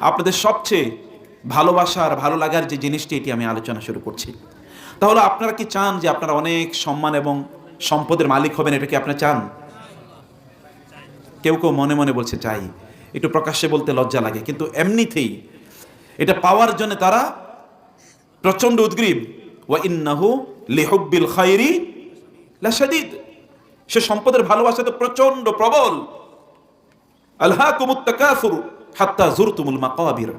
আপনাদের সবচেয়ে ভালোবাসার, ভালো লাগার যে জিনিসটি এটি আমি আলোচনা শুরু করছি। তাহলে আপনারা কি চান যে আপনারা অনেক সম্মান এবং সম্পদের মালিক হবেন? এটা কি আপনারা চান? কেউ কেউ মনে মনে বলছে, চাই। একটু প্রকাশ্যে বলতে লজ্জা লাগে। কিন্তু এমনিতেই এটা পাওয়ার জন্য তারা প্রচণ্ড উদ্গ্রীব। ওয়া ইন্নাহু লিহুব্বিল খাইরি সে সম্পদের ভালোবাসা তো প্রচণ্ড প্রবল। আলহাকুমুত তাকাসুর হাত্তা জুরতুমুল মাকাবির।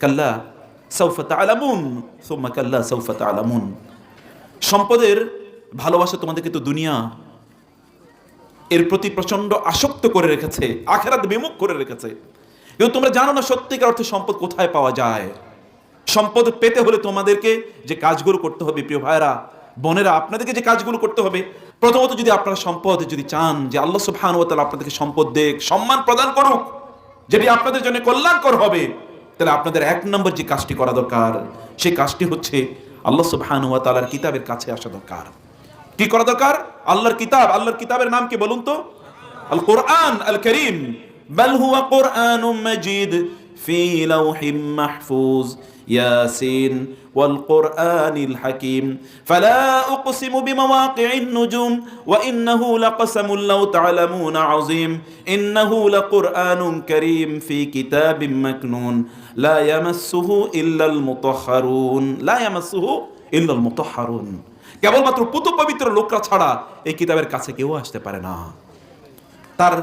কাল্লা সাউফা তাআলামুন, সুম্মা কাল্লা তাআলামুন। সম্পদের ভালোবাসা তোমাদেরকে তো দুনিয়া এর প্রতি প্রচণ্ড আসক্ত করে রেখেছে, আখেরাত বিমুখ করে রেখেছে। কিন্তু তোমরা জানো না সত্যিকার অর্থে সম্পদ কোথায় পাওয়া যায়? সম্পদ পেতে হলে তোমাদেরকে যে কাজগুলো করতে হবে, প্রিয় ভাইরা বোনেরা, আপনাদেরকে যে কাজগুলো করতে হবে, প্রথমত যদি আপনারা সম্পদ যদি চান, যে আল্লাহ সুবহানাহু ওয়া তাআলা আপনাদেরকে সম্পদ দেখ, সম্মান প্রদান করুক যেটি আপনাদের জন্য কল্যাণকর হবে, তাহলে আপনাদের এক নম্বর যে কাজটি করা দরকার, সেই কাজটি হচ্ছে আল্লাহ সুবহানুয়া তালার কিতাবের কাছে আসা দরকার। কি করা দরকার? আল্লাহর কিতাব। আল্লাহর কিতাবের নাম কি বলুন তো? আল কোরআন আল করিম বল হুয়া কোরআন মাজিদ। في لوح محفوظ ياسين والقرآن الحكيم فلا أقسم بمواقع النجوم وإنه لقسم لو تعلمون عظيم إنه لقرآن كريم في كتاب مكنون لا يمسه إلا المطهرون لا يمسه إلا المطهرون কেবলমাত্র পুত পবিত্র লোকরা ছাড়া এই কিতাবের কাছে কেউ আসতে পারে না তার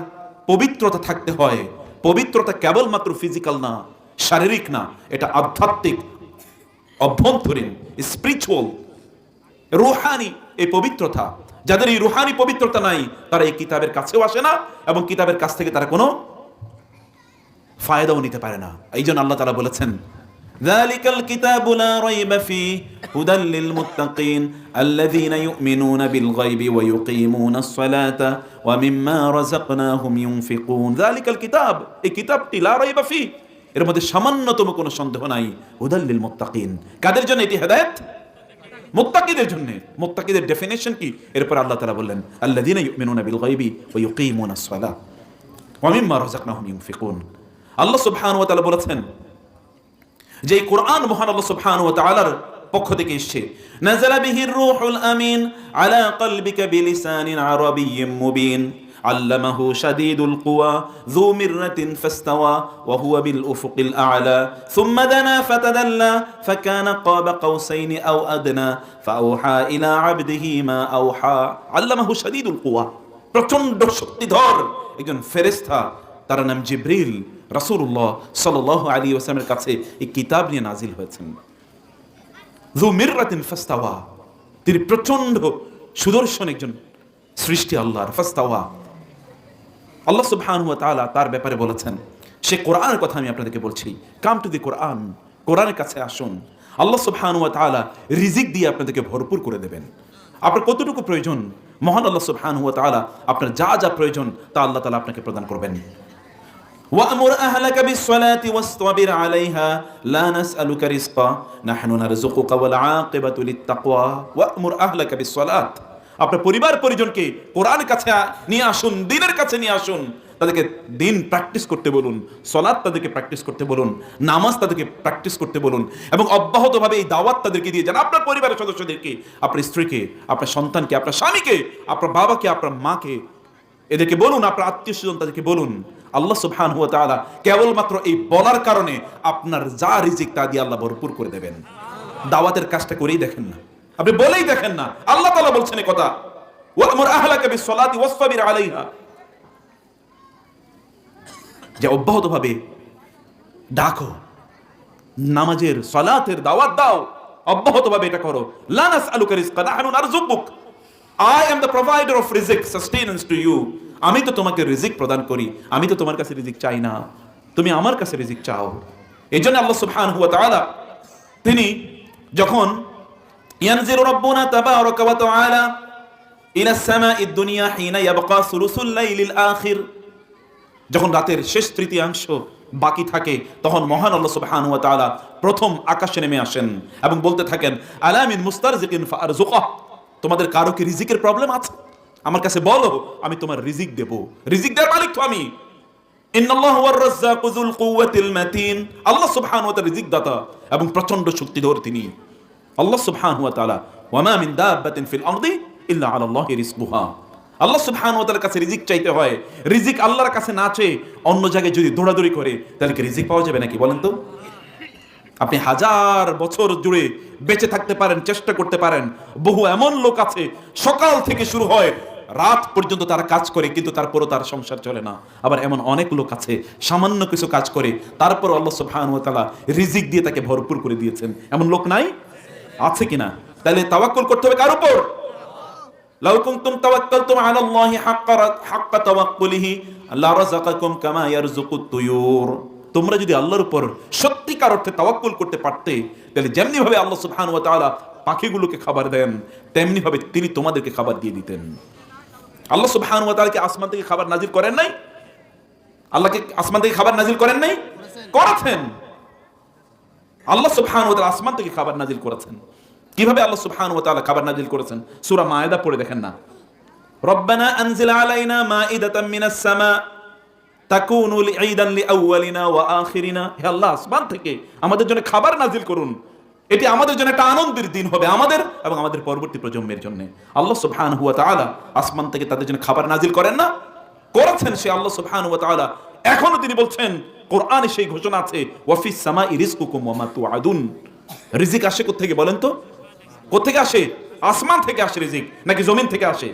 পবিত্রতা থাকতে হয় পবিত্রতা কেবলমাত্র ফিজিক্যাল না, শারীরিক না, এটা আধ্যাত্মিক, অভ্যন্তরীণ স্পিরিচুয়াল রুহানি এই পবিত্রতা। যাদের এই রুহানি পবিত্রতা নাই, তারা এই কিতাবের কাছেও আসে না এবং কিতাবের কাছ থেকে তারা কোনো ফায়দাও নিতে পারে না। এই জন্য আল্লাহ তারা বলেছেন ذلك الكتاب لا ريب فيه هدى للمتقين الذين يؤمنون بالغيب ويقيمون الصلاة ومما رزقناهم ينفقون ذلك الكتاب الكتابটি لا ريب فيه এর মধ্যে সামান্যতম কোনো সন্দেহ নাই হুদাল্লিল মুত্তাকিন কাদের জন্য এটি হেদায়েত মুত্তাকিদের জন্য মুত্তাকিদের ডেফিনেশন কি এরপর আল্লাহ তাআলা বললেন আল্লাযীনা ইউমিনুনা বিল গায়বি ওয়া ইউকিমুনাস সালাহ ওয়া মিম্মা রাযাকনাহুম ইউনফিকুন আল্লাহ সুবহানাহু ওয়া তাআলা বলেছেন যে এই কোরআন মহান আল্লাহ সুবহানাহু ওয়া তাআলার পক্ষ থেকে এসেছে নাযালা বিহির রূহুল আমিন আলা কলবিকা বিলিসানিন আরাবিয়্যিম মুবিন علمه شديد القوى ذو مرة فاستوى وهو بالأفق الأعلى ثم دنا فتدلى فكان قاب قوسين أو أدنى فأوحى إلى عبده ما أوحى علمه شديد القوى প্রচন্ড শক্তিধর একজন ফেরেস্তা তার নাম জিব্রিল রাসূলুল্লাহ সাল্লাল্লাহু আলাইহি ওয়াসাল্লামের কাছে এই কিতাব নিয়ে নাজিল হয়েছেন। ফাস্তাওয়া, তিনি প্রচণ্ড সুদর্শন একজন সৃষ্টি আল্লাহর, ফাস্তাওয়া। আল্লাহ তাআলা তার ব্যাপারে বলেছেন, সে কোরআনের কথা আমি আপনাদেরকে বলছি। কাম টু দি কোরআন, কোরআনের কাছে আসুন। আল্লাহ সুবহানাহু ওয়া তাআলা রিজিক দিয়ে আপনাদেরকে ভরপুর করে দেবেন। আপনার কতটুকু প্রয়োজন? মহান আল্লাহ সুবহানাহু ওয়া তাআলা আপনার যা যা প্রয়োজন তা আল্লাহ তালা আপনাকে প্রদান করবেন। وأمر أهلك بالصلاة واصطبر عليها لا نسألك رزقا نحن نرزقك والعاقبة للتقوى وأمر أهلك بالصلاة আপনার পরিবার পরিজনকে কোরআনের কাছে নিয়ে আসুন দিনের কাছে নিয়ে আসুন তাদেরকে দিন প্র্যাকটিস করতে বলুন সলাদ তাদেরকে প্র্যাকটিস করতে বলুন নামাজ তাদেরকে প্র্যাকটিস করতে বলুন এবং অব্যাহতভাবে এই দাওয়াত তাদেরকে দিয়ে যান আপনার পরিবারের সদস্যদেরকে আপনার স্ত্রীকে আপনার সন্তানকে আপনার স্বামীকে আপনার বাবাকে আপনার মাকে এদেরকে বলুন আপনার আত্মীয় স্বজন তাদেরকে বলুন আল্লাহ সুবহান হুয়া তাআলা কেবলমাত্র এই বলার কারণে আপনার যা রিজিক তা দিয়ে আল্লাহ ভরপুর করে দেবেন। দাওয়াতের কাজটা করেই দেখেন না। আপনি বলেই দেখেন না। আল্লাহ তাআলা বলছেন এই কথা ওয়ামুর আলাইহা। যে অব্যাহতভাবে ডাকো, নামাজের, সালাতের দাওয়াত দাও, অব্যাহতভাবে এটা করো। লা নাসআলুকা রিজকা, নাহনু নারযুকুক I am the provider of রিজিক সাস্টেনেন্স টু ইউ আমি তো তোমাকে রিজিক প্রদান করি, আমি তো তোমার কাছে রিজিক চাই না। তুমি আমার কাছে রিজিক চাও। এই জন্য আল্লাহ সুবহানাহু ওয়া তাআলা তিনি যখন ইয়ানজিরু রাব্বুনা তাবারাকা ওয়া তাআলা ইলা সামাঈদ দুনিয়া হিনা ইয়াবকা সুলুসুল লাইলিল আখির, যখন রাতের শেষ তৃতীয়াংশ বাকি থাকে, তখন মহান আল্লাহ সুবহানাহু ওয়া তাআলা প্রথম আকাশে নেমে আসেন এবং বলতে থাকেন আলামিন মুস্তারজিকিন ফারজুকাহ তোমাদের কারও কি রিজিকের প্রবলেম আছে? আমার কাছে বলো আমি তোমার রিজিক দেব। রিজিক দেওয়ার মালিক তো আমি। আল্লাহ তাআলা রিজিক দাতা এবং প্রচণ্ড শক্তিধর তিনি। আল্লাহ আলা আল্লাহি ওয়া কাছে রিজিক চাইতে হয়। রিজিক আল্লাহর কাছে না চেয়ে অন্য জায়গায় যদি দৌড়াদৌড়ি করে, তাহলে কি রিজিক পাওয়া যাবে নাকি বলেন তো? আপনি হাজার বছর জুড়ে বেঁচে থাকতে পারেন, চেষ্টা করতে পারেন। বহু এমন লোক আছে, সকাল থেকে শুরু হয় রাত পর্যন্ত তারা কাজ করে, কিন্তু তারপরও তার সংসার চলে না। আবার এমন অনেক লোক আছে, সামান্য কিছু কাজ করে, তারপর আল্লাহ তাআলা রিজিক দিয়ে তাকে ভরপুর করে দিয়েছেন। এমন লোক নাই? আছে কিনা? তাহলে তাওয়াক্কুল করতে হবে কার উপর? তোমরা যদি আল্লাহর উপর সত্যিকার অর্থে তাওয়াক্কুল করতে পারতে, তাহলে যেমনি ভাবে আল্লাহ সুবহানাহু ওয়া তাআলা পাখিগুলোকে খাবার দেন তেমনি ভাবে তিনি তোমাদেরকে খাবার দিয়ে দিতেন। আল্লাহ সুবহানাহু ওয়া তাআলা কি আসমান থেকে খাবার নাজিল করেন নাই? আল্লাহকে আসমান থেকে খাবার নাজিল করেন নাই? করেছেন। আল্লাহ ওয়া তাআলা আসমান থেকে খাবার নাজিল করেছেন। কীভাবে আল্লাহ ওয়া তাআলা খাবার নাজিল করেছেন? সূরা মায়েদা পড়ে দেখেন না। রব্বানা আনজিল আলাইনা মাইদাতাম মিনাস সামা, তাকুনু ঈদান লিআউয়ালিনা ওয়া আখিরিনা। হে আল্লাহ, আসমান থেকে আমাদের জন্য খাবার নাজিল করুন। এটি আমাদের জন্য একটা আনন্দের দিন হবে আমাদের এবং আমাদের পরবর্তী প্রজন্মের জন্য। আল্লাহ সুবহানাহু ওয়া তাআলা আসমান থেকে তাদের জন্য খাবার নাজিল করেন না? করেছেন সে আল্লাহ সুবহানাহু ওয়া তাআলা। এখনও তিনি বলছেন, কোরআনে সেই ঘোষণা আছে ওয়াফিস সামাই রিজকুকুম ওয়া মা তুআদুন। রিজিক আসে কোত্থেকে বলেন তো? কোত্থেকে আসে? আসমান থেকে আসে রিজিক, নাকি জমিন থেকে আসে?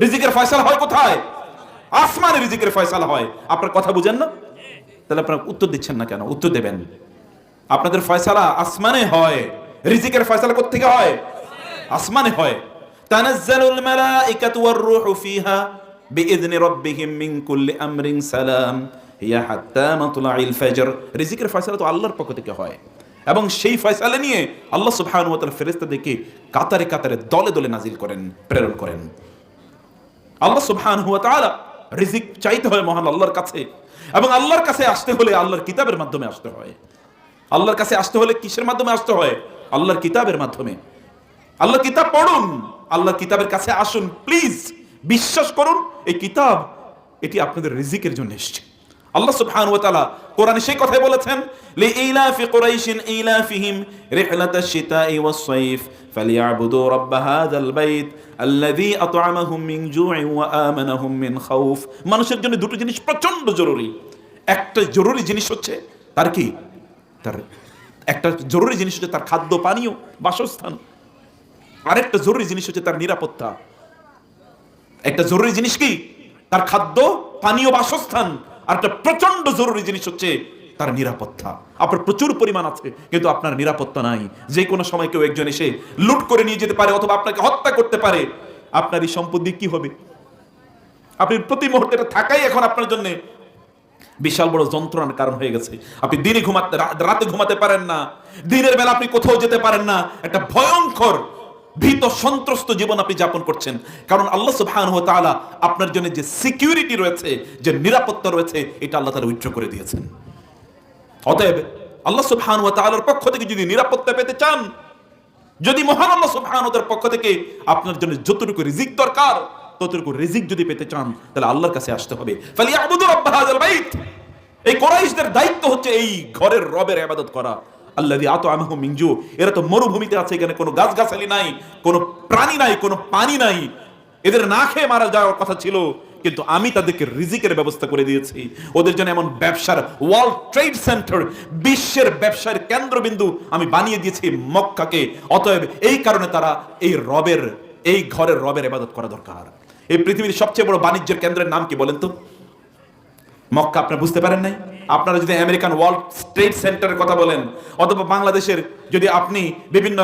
রিজিকের ফয়সালা হয় কোথায়? আসমানে রিজিকের ফয়সালা হয়। আপনার কথা বুঝেন না? তাহলে আপনারা উত্তর দিচ্ছেন না কেন? উত্তর দেবেন। আপনাদের ফয়সালা আসমানে হয়। রিজিকের ফয়সালা কোত্থেকে হয়? আসমানে হয়। তানাজ্জালুল মালাইকাতু ওয়ার রূহু ফিহা রিজিকের ফয়সালা তো আল্লাহর পক্ষ থেকে হয়। এবং সেই ফয়সালা নিয়ে আল্লাহ ওয়া তাআলা ফেরেশতাদেরকে কাতারে কাতারে দলে দলে নাজিল করেন, প্রেরণ করেন। আল্লাহ সুবহানাহু ওয়া তাআলা রিজিক চাইতে হয় মহান আল্লাহর কাছে। এবং আল্লাহর কাছে আসতে হলে আল্লাহর কিতাবের মাধ্যমে আসতে হয়। আল্লাহর কাছে আসতে হলে কিসের মাধ্যমে আসতে হয়? আল্লাহর কিতাবের মাধ্যমে। আল্লাহর কিতাব পড়ুন। আল্লাহর কিতাবের কাছে আসুন প্লিজ বিশ্বাস করুন, এই কিতাব, এটি আপনাদের রিজিকের জন্য এসেছে। আল্লাহ সুবহানাহু ওয়া তাআলা কোরআনে সেই কথাই বলেছেন, লিইলাফি কুরাইশিন ইলাফিহিম রিহলাতাশ শিতাই ওয়াস সাইফ, ফালিয়াবুদু রাব্ব হাযাল বাইত আল্লাযী আত'আমাহুম মিন ওয়া আমানাহুম মিন খাউফ। মানুষের জন্য দুটো জিনিস প্রচণ্ড জরুরি। একটা জরুরি জিনিস হচ্ছে, তার কি? তার একটা জরুরি জিনিস হচ্ছে তার খাদ্য, পানীয়, বাসস্থান। আরেকটা জরুরি জিনিস হচ্ছে তার নিরাপত্তা। একটা জরুরি জিনিস কি? তার খাদ্য, পানীয়, বাসস্থান। আর একটা প্রচণ্ড জরুরি জিনিস হচ্ছে তার নিরাপত্তা। আপনার প্রচুর পরিমাণ আছে, কিন্তু আপনার নিরাপত্তা নাই। যে কোনো সময় কেউ একজন এসে লুট করে নিয়ে যেতে পারে অথবা আপনাকে হত্যা করতে পারে। আপনার এই সম্পত্তি কি হবে? আপনি প্রতি মুহূর্তে থাকাই এখন আপনার জন্য বিশাল বড় যন্ত্রণার কারণ হয়ে গেছে। আপনি দিনে ঘুমাতে রাতে ঘুমাতে পারেন না। দিনের বেলা আপনি কোথাও যেতে পারেন না। একটা ভয়ঙ্কর, ভীত, সন্ত্রস্ত জীবন আপনি যাপন করছেন। কারণ আল্লাহ সুবহানাহু ওয়া তাআলা আপনার জন্য যে সিকিউরিটি রয়েছে, যে নিরাপত্তা রয়েছে, এটা আল্লাহ তাআলা উইথড্র করে দিয়েছেন। অতএব আল্লাহ সুবহানাহু ওয়া তাআলার পক্ষ থেকে যদি নিরাপত্তা পেতে চান, যদি মহান আল্লাহ তাআলার পক্ষ থেকে আপনার জন্য যতটুকু রিজিক দরকার ততটুকু রিজিক যদি পেতে চান, তাহলে আল্লাহর কাছে আসতে হবে। এই কোরাইশদের দায়িত্ব হচ্ছে এই ঘরের রবের ইবাদত করা। আল্লাযী আত'আমাহুম মিন জু এরা তো মরুভূমিতে আছে, এখানে কোনো গাছগাছালি নাই, কোনো প্রাণী নাই, কোনো পানি নাই। এদের না খেয়ে মারা যাওয়ার কথা ছিল, কিন্তু আমি তাদেরকে রিজিকের ব্যবস্থা করে দিয়েছি। ওদের জন্য এমন ব্যবসার ওয়ার্ল্ড ট্রেড সেন্টার, বিশ্বের ব্যবসার কেন্দ্রবিন্দু আমি বানিয়ে দিয়েছি মক্কাকে। অতএব এই কারণে তারা এই রবের, এই ঘরের রবের ইবাদত করা দরকার। এই পৃথিবীর সবচেয়ে বড় বাণিজ্যের কেন্দ্রের নাম কি বলেন তো? মক্কা আপনারা বুঝতে পারেন নাই? আপনারা যদি আমেরিকান ওয়ার্ল্ড ট্রেড সেন্টারের কথা বলেন, অথবা বাংলাদেশের যদি আপনি বিভিন্ন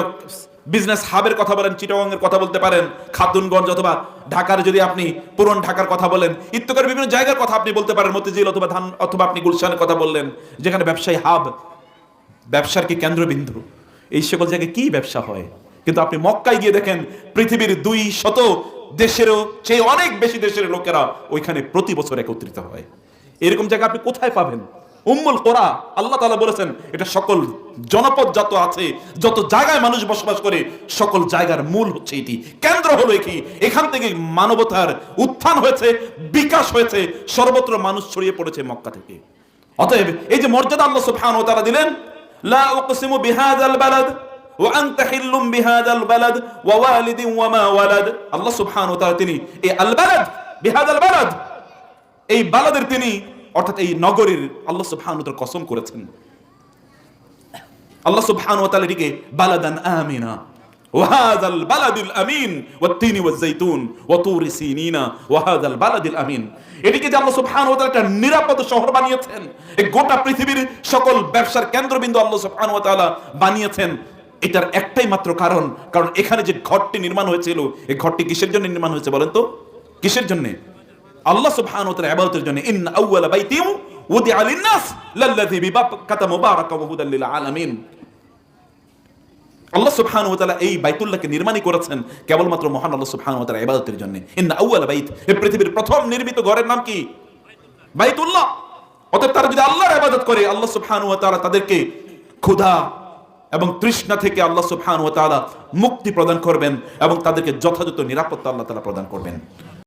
বিজনেস হাবের কথা বলেন, চিটাগংয়ের কথা বলতে পারেন, খাতুনগঞ্জ অথবা ঢাকার যদি আপনি পুরন ঢাকার কথা বলেন ইত্যকার বিভিন্ন জায়গার কথা আপনি বলতে পারেন, মতিঝিল অথবা ধান অথবা আপনি গুলশানের কথা বললেন, যেখানে ব্যবসায়ী হাব, ব্যবসার কি কেন্দ্রবিন্দু? এই সকল জায়গায় কি ব্যবসা হয়? কিন্তু আপনি মক্কায় গিয়ে দেখেন, পৃথিবীর দুই শত দেশেরও চেয়ে অনেক বেশি দেশের লোকেরা ওইখানে প্রতি বছর একত্রিত হয়। এরকম জায়গা আপনি কোথায় পাবেন? উম্মুল কোরা, আল্লাহ তাআলা বলেছেন, এটা সকল জনপদ যত আছে, যত জায়গায় মানুষ বসবাস করে, সকল জায়গার মূল হচ্ছে এটি। কেন্দ্র হলো কি এখান থেকে মানবতার উত্থান হয়েছে, বিকাশ হয়েছে, সর্বত্র মানুষ ছড়িয়ে পড়েছে মক্কা থেকে। অতএব এই যে মর্যাদা আল্লাহ সুবহানাহু ওয়া তাআলা দিলেন, লা উকসিমু বিহাযাল বালাদ ওয়া আনতা হিল্লুম বিহাযাল বালাদ ওয়া ওয়ালিদিন ওয়া মা ওয়ালাদ আল্লাহ সুবহানাহু ওয়া তাআলা তিনি এই আল বালাদ বিহাযাল বালাদ এই বালাদের তিনি অর্থাৎ এই নগরীর আল্লাহ সুবহানাহু ওয়া তাআলা কসম করেছেন আল্লাহ সুবহানাহু ওয়া তাআলা এটিকে বালাদান আমিনা وهذا البلد الامين والتين والزيتون وطور سينين وهذا البلد الامين এটিকে যে আল্লাহ সুবহানাহু ওয়া তাআলা একটা নিরাপদ শহর বানিয়েছেন এই গোটা পৃথিবীর সকল ব্যবসার কেন্দ্রবিন্দু আল্লাহ সুবহানাহু ওয়া তাআলা বানিয়েছেন এটার একটাই মাত্র কারণ কারণ এখানে যে ঘরটি নির্মাণ হয়েছিল, এই ঘরটি কিসের জন্য নির্মাণ হয়েছে বলেন তো? কিসের জন্য? আল্লাহ সুবহানাহু ওয়া তাআলা জন্য। ইন আউওয়ালা বাইতিউ উদিআ লিন-নাস লাল্লাযী বিবাক্কাতা মুবারাকা ওয়া হুদাল লিল আলামিন। আল্লাহ সুবহানাহু ওয়া তাআলা এই বাইতুল্লাহকে নির্মাণই করেছেন কেবলমাত্র মহান আল্লাহ সুবহানাহু ওয়া তাআলা ইবাদতের জন্য। ইন্না আউয়ালা বাইত, এই পৃথিবীর প্রথম নির্মিত ঘরের নাম কি? বাইতুল্লাহ। অতএব তারা যদি আল্লাহর ইবাদত করে, আল্লাহ সুবহানাহু ওয়া তাআলা তাদেরকে ক্ষুধা এবং তৃষ্ণা থেকে আল্লাহ সুবহানাহু ও তালা মুক্তি প্রদান করবেন এবং তাদেরকে যথাযথ নিরাপত্তা আল্লাহ তালা প্রদান করবেন।